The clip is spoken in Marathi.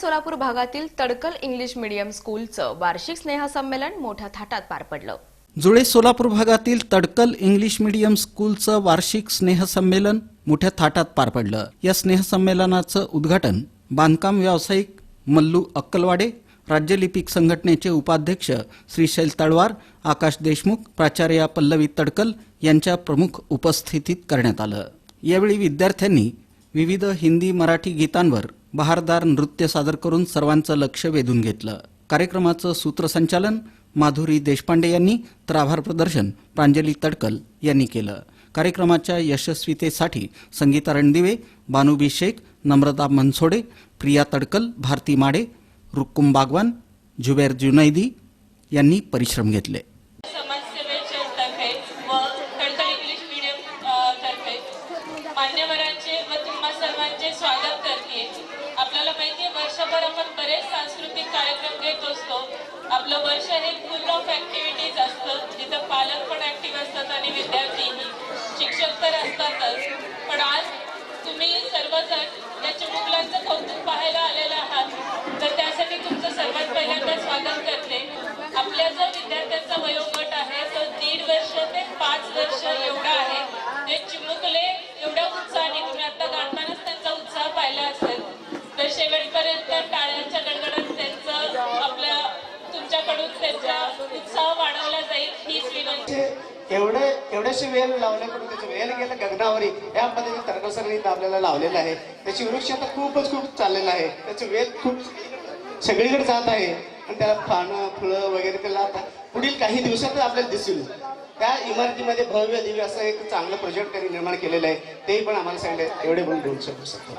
सोलापूर भागातील तडकल इंग्लिश मीडियम स्कूलचं वार्षिक स्नेहसंमेलन मोठ्या थाटात पार पडलं. जुळे सोलापूर भागातील तडकल इंग्लिश मीडियम स्कूलचं वार्षिक स्नेहसंमेलन मोठ्या थाटात पार पडलं. या स्नेहसंमेलनाचं उद्घाटन बांधकाम व्यावसायिक मल्लू अक्कलवाडे राज्यलिपिक संघटनेचे उपाध्यक्ष श्रीशैल तळवार आकाश देशमुख प्राचार्या पल्लवी तडकल यांच्या प्रमुख उपस्थितीत करण्यात आलं. यावेळी विद्यार्थ्यांनी विविध हिंदी मराठी गीतांवर बहारदार नृत्य सादर करून सर्वांचं लक्ष वेधून घेतलं. कार्यक्रमाचं सूत्रसंचालन माधुरी देशपांडे यांनी तर आभार प्रदर्शन प्रांजली तडकल यांनी केलं. कार्यक्रमाच्या यशस्वीतेसाठी संगीता रणदिवे बानुबी शेख नम्रता मनसोडे प्रिया तडकल भारती माडे रुक्कुम बागवान जुबेर जुनैदी यांनी परिश्रम घेतले. बरेच सांस्कृतिक कार्यक्रम घेत असतो. आपलं वर्ष हे फुल ऑफ ऍक्टिव्हिटीज असतं. जिथं पालक पण ऍक्टिव्ह असतात आणि विद्यार्थीही. शिक्षक तर असतातच. पण आज तुम्ही सर्वजण एवढे एवढेशी वेल लावल्याकडून त्याचं वेल गेलं गगनावरी. या पद्धतीने तरकसरणी आपल्याला लावलेलं आहे. त्याची वृक्ष आता खूपच खूप चाललेलं आहे. त्याचं वेल खूप सगळीकडे जात आहे. आणि त्याला पानं फुलं वगैरे त्याला आता पुढील काही दिवसातच आपल्याला दिसून त्या इमारतीमध्ये भव्य दिव्य असं एक चांगलं प्रोजेक्ट त्यांनी निर्माण केलेलं आहे. तेही पण आम्हाला सांगितलं एवढे पण बोलू शकू शकतो.